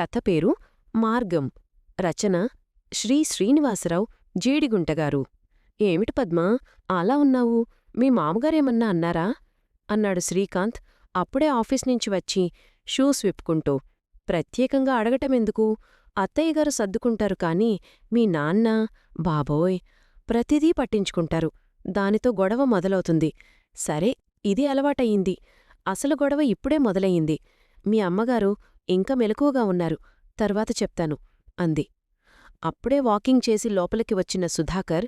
కథ పేరు మార్గం. రచన శ్రీ శ్రీనివాసరావు జీడిగుంటగారు ఏమిటి పద్మా అలా ఉన్నావు? మీ మామగారేమన్నా అన్నారా? అన్నాడు శ్రీకాంత్ అప్పుడే ఆఫీస్ నుంచి వచ్చి షూస్ విప్పుకుంటూ. ప్రత్యేకంగా అడగటమెందుకు అత్తయ్యగారు సర్దుకుంటారు కాని మీ నాన్న బాబోయ్ ప్రతిదీ పట్టించుకుంటారు. దానితో గొడవ మొదలవుతుంది. సరే ఇది అలవాటయింది. అసలు గొడవ ఇప్పుడే మొదలయ్యింది మీ అమ్మగారు ఇంకా మెలకువగా ఉన్నారు. తర్వాత చెప్తాను అంది. అప్పుడే వాకింగ్ చేసి లోపలికి వచ్చిన సుధాకర్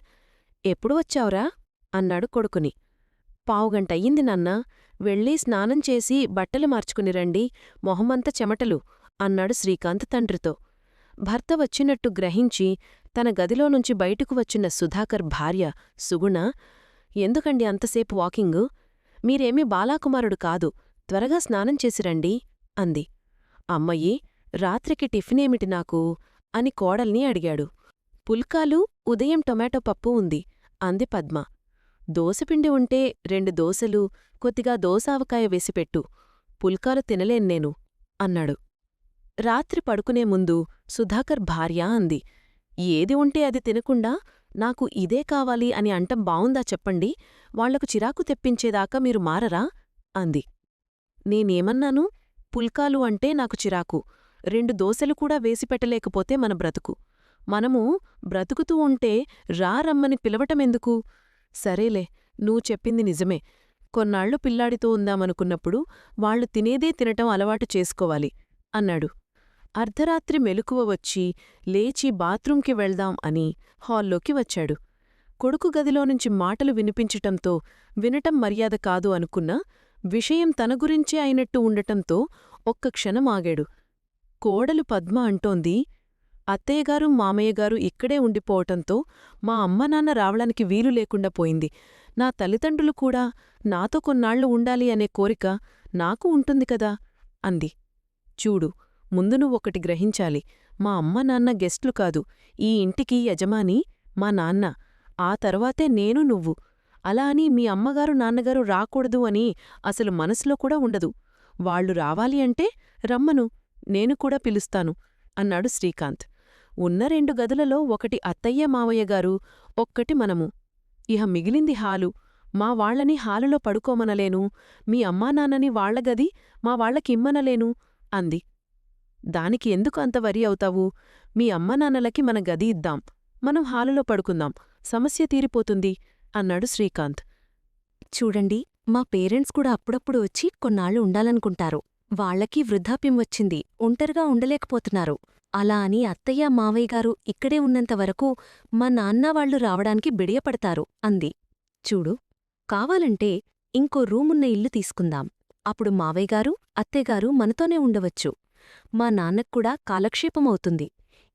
ఎప్పుడు వచ్చావురా? అన్నాడు కొడుకుని. పావుగంటయ్యింది నాన్నా. వెళ్ళి స్నానం చేసి బట్టలు మార్చుకుని రండి. మొహమంత చెమటలు అన్నాడు శ్రీకాంత్ తండ్రితో. భర్త వచ్చినట్టు గ్రహించి తన గదిలో నుంచి బయటకు వచ్చిన సుధాకర్ భార్య సుగుణ ఎందుకండి అంతసేపు వాకింగు? మీరేమీ బాలాకుమారుడు కాదు. త్వరగా స్నానం చేసిరండి అంది. అమ్మయ్యి రాత్రికి టిఫినేమిటి నాకు? అని కోడల్ని అడిగాడు. పుల్కాలు ఉదయం టొమాటో పప్పు ఉంది అంది పద్మ. దోసపిండి ఉంటే రెండు దోసలు కొద్దిగా దోసావకాయ వేసిపెట్టు. పుల్కాలు తినలేను నేను అన్నాడు. రాత్రి పడుకునే ముందు సుధాకర్ భార్య అంది. ఏది ఉంటే అది తినకుండా నాకు ఇదే కావాలి అని అంటం బావుందా చెప్పండి వాళ్ళకు చిరాకు తెప్పించేదాకా మీరు మారరా? అంది. నేనేమన్నాను? పుల్కాలు అంటే నాకు చిరాకు. రెండు దోశలు కూడా వేసిపెట్టలేకపోతే మన బ్రతుకు. మనము బ్రతుకుతూ ఉంటే రా రమ్మని పిలవటమెందుకు సరేలే నువ్వు చెప్పింది నిజమే. కొన్నాళ్ళు పిల్లాడితో ఉందామనుకున్నప్పుడు వాళ్ళు తినేదే తినటం అలవాటు చేసుకోవాలి అన్నాడు. అర్ధరాత్రి మెలకువ వచ్చి లేచి బాత్రూంకి వెళ్దాం అని హాల్లోకి వచ్చాడు. కొడుకు గదిలోనుంచి మాటలు వినిపించటంతో వినటం మర్యాద కాదు అనుకున్నా విషయం తన గురించే అయినట్టు ఉండటంతో ఒక్క క్షణం ఆగాడు. కోడలు పద్మ అంటోంది అత్తయ్యగారు మామయ్యగారు ఇక్కడే ఉండిపోవటంతో మా అమ్మనాన్న రావడానికి వీలు లేకుండా పోయింది. నా తల్లిదండ్రులు కూడా నాతో కొన్నాళ్ళు ఉండాలి అనే కోరిక నాకు ఉంటుంది కదా? అంది. చూడు ముందు నువ్వొకటి గ్రహించాలి. మా అమ్మ నాన్న గెస్ట్లు కాదు. ఈ ఇంటికి యజమాని మా నాన్న. ఆ తర్వాతే నేను నువ్వు. అలా అని మీ అమ్మగారు నాన్నగారు రాకూడదు అని అసలు మనసులో కూడా ఉండదు. వాళ్ళు రావాలి అంటే రమ్మను నేను కూడా పిలుస్తాను అన్నాడు శ్రీకాంత్. ఉన్న రెండు గదులలో ఒకటి అత్తయ్య మావయ్యగారు ఒక్కటి మనము. ఇహ మిగిలింది హాలు. మా వాళ్ళని హాలులో పడుకోమనలేను. మీ అమ్మానాన్నని వాళ్ళ గది మా వాళ్ళకిమ్మనలేను అంది. దానికి ఎందుకు అంత వరి అవుతావు? మీ అమ్మనాన్నలకి మన గది ఇద్దాం. మనం హాలులో పడుకుందాం. సమస్య తీరిపోతుంది. అన్నాడు శ్రీకాంత్. చూడండి మా పేరెంట్స్ కూడా అప్పుడప్పుడు వచ్చి కొన్నాళ్ళు ఉండాలనుకుంటారు. వాళ్ళకి వృద్ధాప్యం వచ్చింది ఒంటరిగా ఉండలేకపోతున్నారు. అలా అని అత్తయ్య మావయ్య గారు ఇక్కడే ఉన్నంతవరకు మా నాన్న వాళ్ళు రావడానికి బిడియపడతారు అంది. చూడు కావాలంటే ఇంకో రూమున్న ఇల్లు తీసుకుందాం. అప్పుడు మావయ్యగారు అత్తయ్యగారు మనతోనే ఉండవచ్చు. మా నాన్నక్కూడా కాలక్షేపమవుతుంది.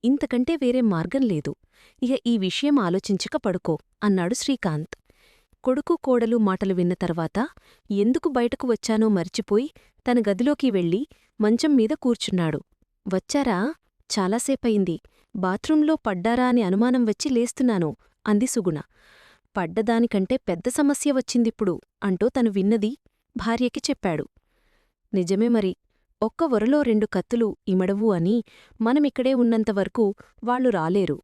ఇంతకంటే వేరే మార్గం లేదు. ఇక ఈ విషయం ఆలోచించక పడుకో అన్నాడు శ్రీకాంత్. కొడుకు కోడలు మాటలు విన్న తర్వాత ఎందుకు బయటకు వచ్చానో మర్చిపోయి తన గదిలోకి వెళ్ళి మంచం మీద కూర్చున్నాడు. వచ్చారా? చాలాసేపయింది. బాత్రూంలో పడ్డారా అని అనుమానం వచ్చి లేస్తున్నాను అంది సుగుణ. పడ్డదానికంటే పెద్ద సమస్య వచ్చిందిప్పుడు అంటూ తను విన్నది భార్యకి చెప్పాడు. నిజమే మరి. ఒక్క వరలో రెండు కత్తులు ఇమడవు అని మనమిక్కడే ఉన్నంతవరకు వాళ్ళు రాలేరు.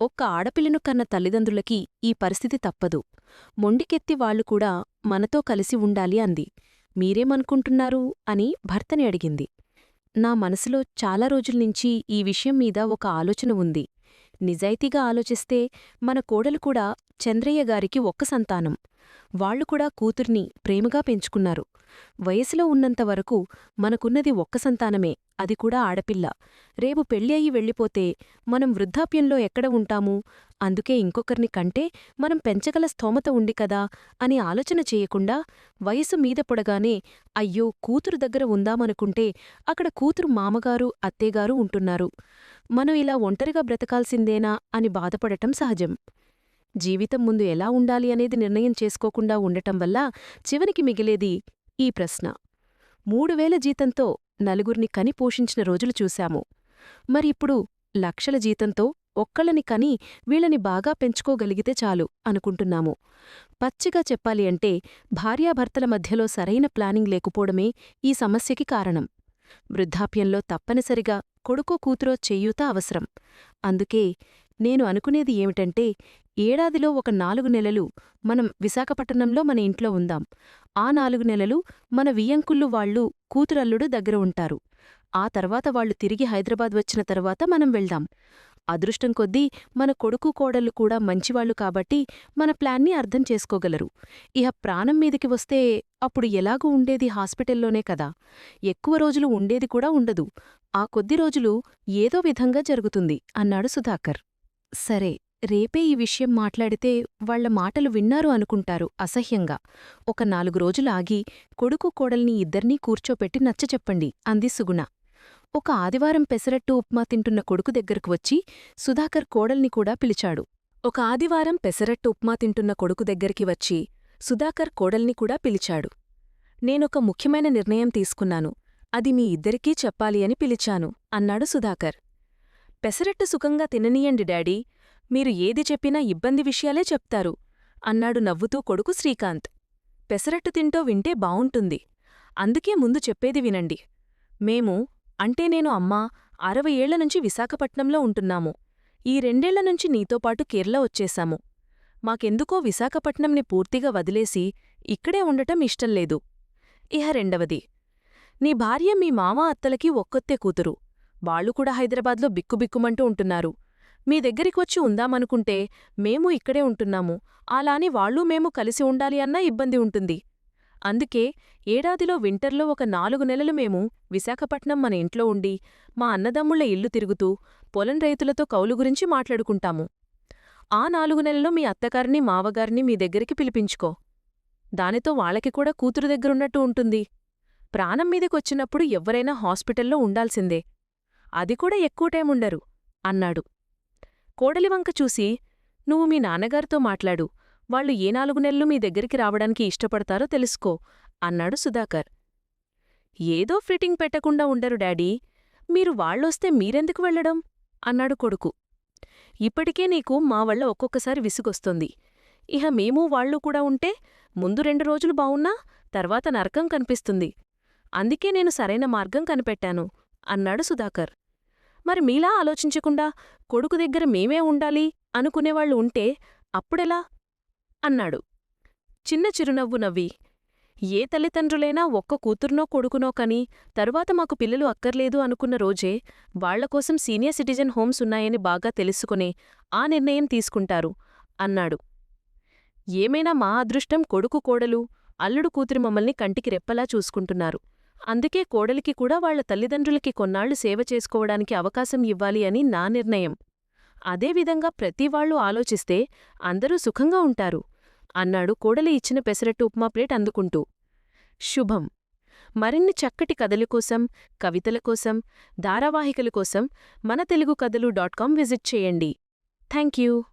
ఒక్క ఆడపిల్లను కన్న తల్లిదండ్రులకి ఈ పరిస్థితి తప్పదు. మొండికెత్తి వాళ్ళు కూడా మనతో కలిసి ఉండాలి అంది. మీరేమనుకుంటున్నారు? అని భర్తని అడిగింది. నా మనసులో చాలా రోజుల్నించి ఈ విషయం మీద ఒక ఆలోచన ఉంది. నిజాయితీగా ఆలోచిస్తే మన కోడలు కూడా చంద్రయ్య గారికి ఒక్క సంతానం. వాళ్ళు కూడా కూతుర్ని ప్రేమగా పెంచుకున్నారు. వయసులో ఉన్నంతవరకు మనకున్నది ఒక్క సంతానమే అది కూడా ఆడపిల్ల. రేపు పెళ్ళి అయి వెళ్ళిపోతే మనం వృద్ధాప్యంలో ఎక్కడ ఉంటాము? అందుకే ఇంకొకరిని కంటే మనం పెంచగల స్తోమత ఉంది కదా అని ఆలోచన చేయకుండా వయసు మీద పొడగానే అయ్యో కూతురు దగ్గర ఉందామనుకుంటే అక్కడ కూతురు మామగారు అత్తేగారు ఉంటున్నారు. మనం ఇలా ఒంటరిగా బ్రతకాల్సిందేనా అని బాధపడటం సహజం. జీవితం ముందు ఎలా ఉండాలి అనేది నిర్ణయం చేసుకోకుండా ఉండటం వల్ల చివరికి మిగిలేది ఈ ప్రశ్న. మూడువేల జీతంతో నలుగురిని కని పోషించిన రోజులు చూశాము. మరి ఇప్పుడు లక్షల జీతంతో ఒక్కళ్ళని కని వీళ్ళని బాగా పెంచుకోగలిగితే చాలు అనుకుంటున్నాము. పచ్చిగా చెప్పాలి అంటే భార్యాభర్తల మధ్యలో సరైన ప్లానింగ్ లేకపోవడమే ఈ సమస్యకి కారణం. వృద్ధాప్యంలో తప్పనిసరిగా కొడుకో కూతురో చెయ్యూత అవసరం. అందుకే నేను అనుకునేది ఏమిటంటే ఏడాదిలో ఒక నాలుగు నెలలు మనం విశాఖపట్నంలో మన ఇంట్లో ఉందాం. ఆ నాలుగు నెలలు మన వియ్యంకుళ్ళు వాళ్ళు కూతురల్లుడు దగ్గర ఉంటారు. ఆ తర్వాత వాళ్ళు తిరిగి హైదరాబాద్ వచ్చిన తర్వాత మనం వెళ్దాం. అదృష్టం కొద్దీ మన కొడుకు కోడళ్ళు కూడా మంచివాళ్ళు కాబట్టి మన ప్లాన్ని అర్థం చేసుకోగలరు. ఇహ ప్రాణం మీదికి వస్తే అప్పుడు ఎలాగూ ఉండేది హాస్పిటల్లోనే కదా. ఎక్కువ రోజులు ఉండేది కూడా ఉండదు. ఆ కొద్ది రోజులు ఏదో విధంగా జరుగుతుంది అన్నాడు సుధాకర్. సరే రేపే ఈ విషయం మాట్లాడితే వాళ్ళ మాటలు విన్నారు అనుకుంటారు అసహ్యంగా. ఒక నాలుగు రోజులు ఆగి కొడుకు కోడల్ని ఇద్దర్నీ కూర్చోపెట్టి నచ్చచెప్పండి అంది సుగుణ. ఒక ఆదివారం పెసరట్టు ఉప్మా తింటున్న కొడుకు దగ్గరకు వచ్చి సుధాకర్ కోడల్ని కూడా పిలిచాడు. ఒక ఆదివారం పెసరట్టు ఉప్మా తింటున్న కొడుకు దగ్గరికి వచ్చి సుధాకర్ కోడల్ని కూడా పిలిచాడు. నేనొక ముఖ్యమైన నిర్ణయం తీసుకున్నాను. అది మీ ఇద్దరికీ చెప్పాలి అని పిలిచాను అన్నాడు సుధాకర్. పెసరట్టు సుఖంగా తిననీయండి డాడీ మీరు ఏది చెప్పినా ఇబ్బంది విషయాలే చెప్తారు అన్నాడు నవ్వుతూ కొడుకు శ్రీకాంత్. పెసరట్టు తింటో వింటే బావుంటుంది. అందుకే ముందు చెప్పేది వినండి. మేము అంటే నేను అమ్మా అరవై ఏళ్ళ నుంచి విశాఖపట్నంలో ఉంటున్నాము. ఈ రెండేళ్ళ నుంచి నీతోపాటు కేరళ వచ్చేశాము. మాకెందుకో విశాఖపట్నంని పూర్తిగా వదిలేసి ఇక్కడే ఉండటం ఇష్టంలేదు ఇహ రెండవది. నీ భార్య మీ మామ అత్తలకి ఒక్కొత్తే కూతురు. వాళ్ళు కూడా హైదరాబాద్లో బిక్కుబిక్కుమంటూ ఉంటున్నారు. మీ దగ్గరికొచ్చి ఉందామనుకుంటే మేము ఇక్కడే ఉంటున్నాము. అలాని వాళ్ళూ మేము కలిసి ఉండాలి అన్నా ఇబ్బంది ఉంటుంది. అందుకే ఏడాదిలో వింటర్లో ఒక నాలుగు నెలలు మేము విశాఖపట్నం మన ఇంట్లో ఉండి మా అన్నదమ్ముళ్ళ ఇల్లు తిరుగుతూ పొలం రైతులతో కౌలు గురించి మాట్లాడుకుంటాము. ఆ నాలుగు నెలల్లో మీ అత్తగారిని మావగారిని మీ దగ్గరికి పిలిపించుకో. దానితో వాళ్ళకి కూడా కూతురు దగ్గరున్నట్టు ఉంటుంది. ప్రాణం మీదకొచ్చినప్పుడు ఎవ్వరైనా హాస్పిటల్లో ఉండాల్సిందే. అది కూడా ఎక్కువ టైం ఉండరు అన్నాడు. కోడలివంక చూసి నువ్వు మీ నాన్నగారితో మాట్లాడు. వాళ్ళు ఏ నాలుగు నెలలు మీ దగ్గరికి రావడానికి ఇష్టపడతారో తెలుసుకో అన్నాడు సుధాకర్. ఏదో ఫిట్టింగ్ పెట్టకుండా ఉండరు డాడీ. మీరు వాళ్ళొస్తే మీరెందుకు వెళ్ళడం అన్నాడు కొడుకు. ఇప్పటికే నీకు మా వల్ల ఒక్కొక్కసారి విసుగొస్తుంది. ఇహ మేము వాళ్ళు కూడా ఉంటే ముందు రెండు రోజులు బావున్నా తర్వాత నరకం కనిపిస్తుంది. అందుకే నేను సరైన మార్గం కనిపెట్టాను అన్నాడు సుధాకర్. మరి మీలా ఆలోచించకుండా కొడుకు దగ్గర మేమే ఉండాలి అనుకునేవాళ్ళు ఉంటే అప్పుడెలా? అన్నాడు. చిన్న చిరునవ్వు నవ్వి ఏ తల్లిదండ్రులైనా ఒక్క కూతుర్నో కొడుకునో కని తరువాత మాకు పిల్లలు అక్కర్లేదు అనుకున్న రోజే వాళ్ళకోసం సీనియర్ సిటిజన్ హోమ్స్ ఉన్నాయని బాగా తెలుసుకునే ఆ నిర్ణయం తీసుకుంటారు అన్నాడు. ఏమైనా మా అదృష్టం కొడుకు కోడలు అల్లుడు కూతురి మమ్మల్ని కంటికి రెప్పలా చూసుకుంటున్నారు. అందుకే కోడలికి కూడా వాళ్ళ తల్లిదండ్రులకి కొన్నాళ్ళు సేవ చేసుకోవడానికి అవకాశం ఇవ్వాలి అని నా నిర్ణయం. అదేవిధంగా ప్రతివాళ్ళూ ఆలోచిస్తే అందరూ సుఖంగా ఉంటారు అన్నాడు కోడలి ఇచ్చిన పెసరట్టు ఉప్మా ప్లేట్ అందుకుంటూ. శుభం. మరిన్ని చక్కటి కథల కోసం కవితల కోసం ధారావాహికల కోసం మన తెలుగు కథలు డాట్ కాం విజిట్ చేయండి. Thank you